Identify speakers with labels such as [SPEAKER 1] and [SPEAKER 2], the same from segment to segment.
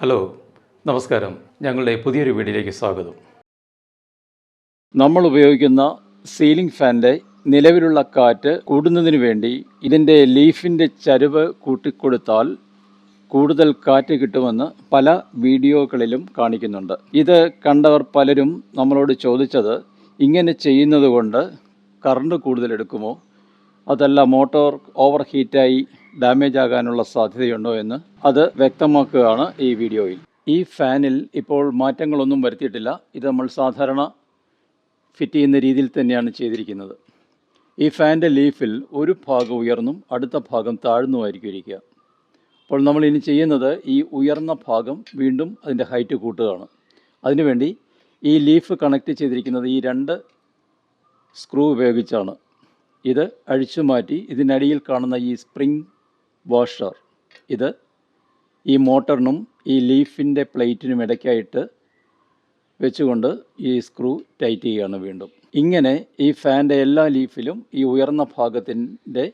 [SPEAKER 1] Hello നമസ്കാരം. ഞങ്ങളുടെ പുതിയൊരു വീഡിയോയിലേക്ക് സ്വാഗതം. നമ്മൾ ഉപയോഗിക്കുന്ന സീലിംഗ് ഫാനിന്റെ നിലവിലുള്ള കാറ്റ് കൂടുന്നതിന് വേണ്ടി ഇതിന്റെ ലീഫിന്റെ ചരിവ് കൂട്ടിക്കൊടുത്താൽ കൂടുതൽ കാറ്റ് കിട്ടുമെന്ന് പല വീഡിയോകളിലും കാണിക്കുന്നുണ്ട്. ഇത് കണ്ടവർ പലരും നമ്മളോട് ചോദിച്ചത് ഇങ്ങനെ ചെയ്യുന്നത് കൊണ്ട് കറണ്ട് കൂടുതൽ എടുക്കുമോ? അതല്ല മോട്ടോർ ഓവർ ഹീറ്റായി ഡാമേജ് ആകാനുള്ള സാധ്യതയുണ്ടോ എന്ന് അത് വ്യക്തമാക്കുകയാണ് ഈ വീഡിയോയിൽ. ഈ ഫാനിൽ ഇപ്പോൾ മാറ്റങ്ങളൊന്നും വരുത്തിയിട്ടില്ല. ഇത് നമ്മൾ സാധാരണ ഫിറ്റ് ചെയ്യുന്ന രീതിയിൽ തന്നെയാണ് ചെയ്തിരിക്കുന്നത്. ഈ ഫാനിന്റെ ലീഫിൽ ഒരു ഭാഗം ഉയർന്നും അടുത്ത ഭാഗം താഴ്ന്നുമായിരിക്കും ഇരിക്കുക. അപ്പോൾ നമ്മൾ ഇനി ചെയ്യുന്നത് ഈ ഉയർന്ന ഭാഗം വീണ്ടും അതിന്റെ ഹൈറ്റ് കൂട്ടുകയാണ്. അതിനുവേണ്ടി ഈ ലീഫ് കണക്ട് ചെയ്തിരിക്കുന്നത് ഈ രണ്ട് സ്ക്രൂ ഉപയോഗിച്ചാണ്. ഇത് അഴിച്ചു മാറ്റി ഇതിനടിയിൽ കാണുന്ന ഈ സ്പ്രിംഗ് വാഷർ ഇത് ഈ മോട്ടറിനും ഈ ലീഫിന്റെ പ്ലേറ്റിനും ഇടയ്ക്കായിട്ട് വെച്ചുകൊണ്ട് ഈ സ്ക്രൂ ടൈറ്റ് ചെയ്യുകയാണ് വീണ്ടും. ഇങ്ങനെ ഈ ഫാന്റെ എല്ലാ ലീഫിലും ഈ ഉയർന്ന ഭാഗത്തിന്റെ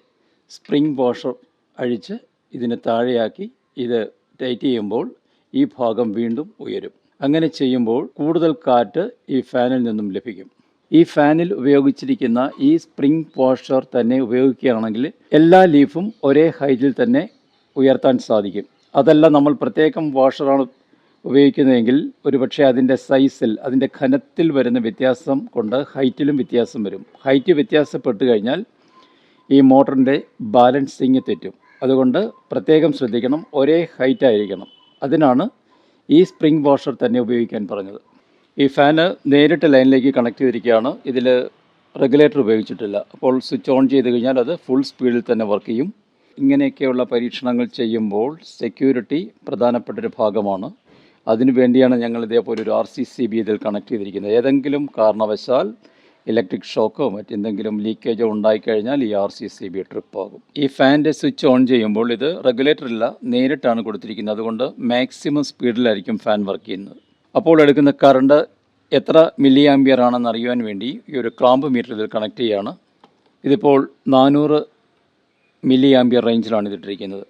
[SPEAKER 1] സ്പ്രിംഗ് വാഷർ അഴിച്ച് ഇതിന് താഴെയാക്കി ഇത് ടൈറ്റ് ചെയ്യുമ്പോൾ ഈ ഭാഗം വീണ്ടും ഉയരും. അങ്ങനെ ചെയ്യുമ്പോൾ കൂടുതൽ കാറ്റ് ഈ ഫാനിൽ നിന്നും ലഭിക്കും. ഈ ഫാനിൽ ഉപയോഗിച്ചിരിക്കുന്ന ഈ സ്പ്രിംഗ് വാഷർ തന്നെ ഉപയോഗിക്കുകയാണെങ്കിൽ എല്ലാ ലീഫും ഒരേ ഹൈറ്റിൽ തന്നെ ഉയർത്താൻ സാധിക്കും. അതല്ല നമ്മൾ പ്രത്യേകം വാഷറാണ് ഉപയോഗിക്കുന്നതെങ്കിൽ ഒരുപക്ഷെ അതിന്റെ സൈസിൽ അതിന്റെ ഘനത്തിൽ വരുന്ന വ്യത്യാസം കൊണ്ട് ഹൈറ്റിലും വ്യത്യാസം വരും. ഹൈറ്റ് വ്യത്യാസപ്പെട്ട് കഴിഞ്ഞാൽ ഈ മോട്ടറിന്റെ ബാലൻസിങ് തെറ്റും. അതുകൊണ്ട് പ്രത്യേകം ശ്രദ്ധിക്കണം ഒരേ ഹൈറ്റ് ആയിരിക്കണം അതിനാണ് ഈ സ്പ്രിംഗ് വാഷർ തന്നെ ഉപയോഗിക്കാൻ പറഞ്ഞത്. ഈ ഫാന് നേരിട്ട് ലൈനിലേക്ക് കണക്ട് ചെയ്തിരിക്കുകയാണ്. ഇതിൽ റെഗുലേറ്റർ ഉപയോഗിച്ചിട്ടില്ല. അപ്പോൾ സ്വിച്ച് ഓൺ ചെയ്ത് കഴിഞ്ഞാൽ അത് ഫുൾ സ്പീഡിൽ തന്നെ വർക്ക് ചെയ്യും. ഇങ്ങനെയൊക്കെയുള്ള പരീക്ഷണങ്ങൾ ചെയ്യുമ്പോൾ സെക്യൂരിറ്റി പ്രധാനപ്പെട്ടൊരു ഭാഗമാണ്. അതിനു വേണ്ടിയാണ് ഞങ്ങൾ ഇതേപോലെ ഒരു ആർ സി സി ബി ഇതിൽ കണക്ട് ചെയ്തിരിക്കുന്നത്. ഏതെങ്കിലും കാരണവശാൽ ഇലക്ട്രിക് ഷോക്കോ മറ്റെന്തെങ്കിലും ലീക്കേജോ ഉണ്ടായിക്കഴിഞ്ഞാൽ ഈ R C C B trip ആകും. ഈ ഫാന്റെ സ്വിച്ച് ഓൺ ചെയ്യുമ്പോൾ ഇത് റെഗുലേറ്റർ ഇല്ല നേരിട്ടാണ് കൊടുത്തിരിക്കുന്നത്. അതുകൊണ്ട് മാക്സിമം സ്പീഡിലായിരിക്കും ഫാൻ വർക്ക് ചെയ്യുന്നത്. അപ്പോൾ എടുക്കുന്ന കറണ്ട് എത്ര മില്ലി ആംബിയർ ആണെന്ന് അറിയുവാൻ വേണ്ടി ഈ ഒരു ക്ലാമ്പ് മീറ്റർ ഇതിൽ കണക്ട് ചെയ്യുകയാണ് ഇതിപ്പോൾ നാനൂറ് മില്ലി ആംബിയർ റേഞ്ചിലാണ് ഇതിട്ടിരിക്കുന്നത്.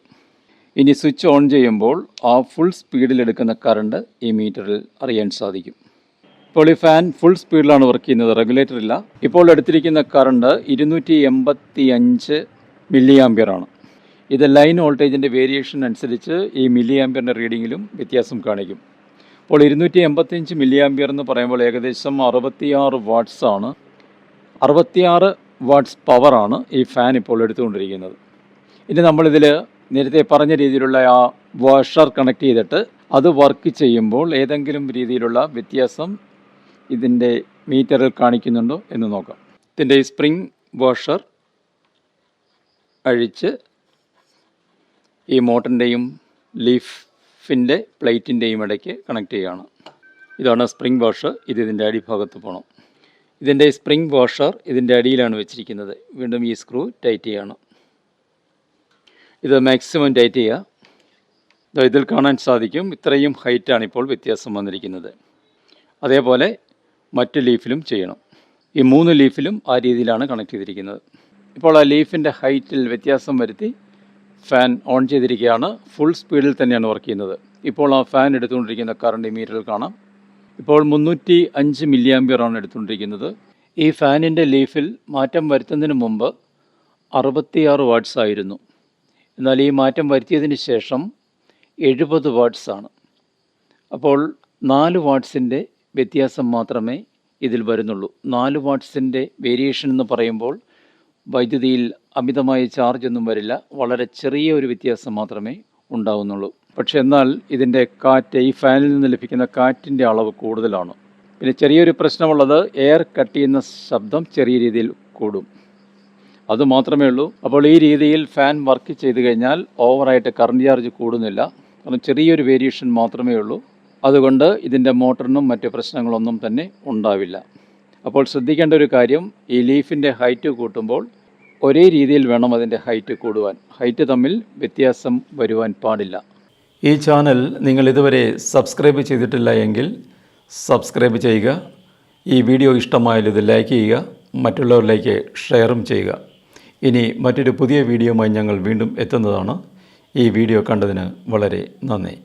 [SPEAKER 1] ഇനി സ്വിച്ച് ഓൺ ചെയ്യുമ്പോൾ ആ ഫുൾ സ്പീഡിൽ എടുക്കുന്ന കറണ്ട് ഈ മീറ്ററിൽ അറിയാൻ സാധിക്കും. ഇപ്പോൾ ഈ ഫാൻ ഫുൾ സ്പീഡിലാണ് വർക്ക് ചെയ്യുന്നത്. റെഗുലേറ്റർ ഇല്ല. ഇപ്പോൾ എടുത്തിരിക്കുന്ന കറണ്ട് ഇരുന്നൂറ്റി എൺപത്തി അഞ്ച് മില്ലി ആംബിയർ ആണ്. ഇത് ലൈൻ വോൾട്ടേജിന്റെ വേരിയേഷൻ അനുസരിച്ച് ഈ മില്ലി ആംബിയറിന്റെ റീഡിങ്ങിലും വ്യത്യാസം കാണിക്കും. അപ്പോൾ ഇരുന്നൂറ്റി എൺപത്തിയഞ്ച് മില്ലി ആംബിയർ എന്ന് പറയുമ്പോൾ ഏകദേശം അറുപത്തിയാറ് വാട്ട്സ് ആണ്. അറുപത്തിയാറ് വാട്ട്സ് പവറാണ് ഈ ഫാൻ ഇപ്പോൾ എടുത്തുകൊണ്ടിരിക്കുന്നത്. ഇനി നമ്മളിതിൽ നേരത്തെ പറഞ്ഞ രീതിയിലുള്ള ആ വാഷർ കണക്ട് ചെയ്തിട്ട് അത് വർക്ക് ചെയ്യുമ്പോൾ ഏതെങ്കിലും രീതിയിലുള്ള വ്യത്യാസം ഇതിന്റെ മീറ്ററിൽ കാണിക്കുന്നുണ്ടോ എന്ന് നോക്കാം. ഇതിന്റെ സ്പ്രിംഗ് വാഷർ അഴിച്ച് ഈ മോട്ടറിന്റെയും ലീഫിന്റെ പ്ലേറ്റിന്റെയും ഇടയ്ക്ക് കണക്ട് ചെയ്യുകയാണ് ഇതാണ് സ്പ്രിംഗ് വാഷർ ഇത് ഇതിന്റെ അടിഭാഗത്ത് പോകണം ഇതിന്റെ സ്പ്രിംഗ് വാഷർ ഇതിന്റെ അടിയിലാണ് വെച്ചിരിക്കുന്നത്. വീണ്ടും ഈ സ്ക്രൂ ടൈറ്റ് ചെയ്യണം. ഇത് മാക്സിമം ടൈറ്റ് ചെയ്യുക ഇതിൽ കാണാൻ സാധിക്കും ഇത്രയും ഹൈറ്റാണ് ഇപ്പോൾ വ്യത്യാസം വന്നിരിക്കുന്നത്. അതേപോലെ മറ്റ് ലീഫിലും ചെയ്യണം. ഈ മൂന്ന് ലീഫിലും ആ രീതിയിലാണ് കണക്ട് ചെയ്തിരിക്കുന്നത്. ഇപ്പോൾ ആ ലീഫിന്റെ ഹൈറ്റിൽ വ്യത്യാസം വരുത്തി ഫാൻ ഓൺ ചെയ്തിരിക്കുകയാണ്. ഫുൾ സ്പീഡിൽ തന്നെയാണ് വർക്ക് ചെയ്യുന്നത്. ഇപ്പോൾ ആ ഫാൻ എടുത്തുകൊണ്ടിരിക്കുന്ന കറണ്ട് മീറ്ററിൽ കാണാം. ഇപ്പോൾ മുന്നൂറ്റി അഞ്ച് ആംബിയറാണ് എടുത്തുകൊണ്ടിരിക്കുന്നത്. ഈ ഫാനിന്റെ ലീഫിൽ മാറ്റം വരുത്തുന്നതിന് മുമ്പ് അറുപത്തിയാറ് വാട്ട്സ് ആയിരുന്നു. എന്നാൽ ഈ മാറ്റം വരുത്തിയതിന് ശേഷം എഴുപത് വാട്ട്സ് ആണ്. അപ്പോൾ നാല് വാട്ട്സിന്റെ വ്യത്യാസം മാത്രമേ ഇതിൽ വരുന്നുള്ളൂ. നാല് വാട്ട്സിന്റെ വേരിയേഷൻ എന്ന് പറയുമ്പോൾ വൈദ്യുതിയിൽ അമിതമായ ചാർജ് ഒന്നും വരില്ല. വളരെ ചെറിയ ഒരു വ്യത്യാസം മാത്രമേ ഉണ്ടാവുന്നുള്ളൂ. പക്ഷെ എന്നാൽ ഇതിന്റെ കാറ്റ് ഈ ഫാനിൽ നിന്ന് ലഭിക്കുന്ന കാറ്റിന്റെ അളവ് കൂടുതലാണ്. പിന്നെ ചെറിയൊരു പ്രശ്നമുള്ളത് എയർ കട്ട് ചെയ്യുന്ന ശബ്ദം ചെറിയ രീതിയിൽ കൂടും. അത് മാത്രമേ ഉള്ളൂ. അപ്പോൾ ഈ രീതിയിൽ ഫാൻ വർക്ക് ചെയ്ത് കഴിഞ്ഞാൽ ഓവറായിട്ട് കറണ്ട് ചാർജ് കൂടുന്നില്ല. കാരണം ചെറിയൊരു വേരിയേഷൻ മാത്രമേ ഉള്ളൂ. അതുകൊണ്ട് ഇതിന്റെ മോട്ടറിനും മറ്റ് പ്രശ്നങ്ങളൊന്നും തന്നെ ഉണ്ടാവില്ല. അപ്പോൾ ശ്രദ്ധിക്കേണ്ട ഒരു കാര്യം ഈ ലീഫിന്റെ ഹൈറ്റ് കൂട്ടുമ്പോൾ ഒരേ രീതിയിൽ വേണം അതിന്റെ ഹൈറ്റ് കൂടുവാൻ. ഹൈറ്റ് തമ്മിൽ വ്യത്യാസം വരുവാൻ പാടില്ല. ഈ ചാനൽ നിങ്ങൾ ഇതുവരെ സബ്സ്ക്രൈബ് ചെയ്തിട്ടില്ല എങ്കിൽ സബ്സ്ക്രൈബ് ചെയ്യുക. ഈ വീഡിയോ ഇഷ്ടമായാൽ ഇത് ലൈക്ക് ചെയ്യുക. മറ്റുള്ളവരിലേക്ക് ഷെയറും ചെയ്യുക. ഇനി മറ്റൊരു പുതിയ വീഡിയോയുമായി ഞങ്ങൾ വീണ്ടും എത്തുന്നതാണ്. ഈ വീഡിയോ കണ്ടതിന് വളരെ നന്ദി.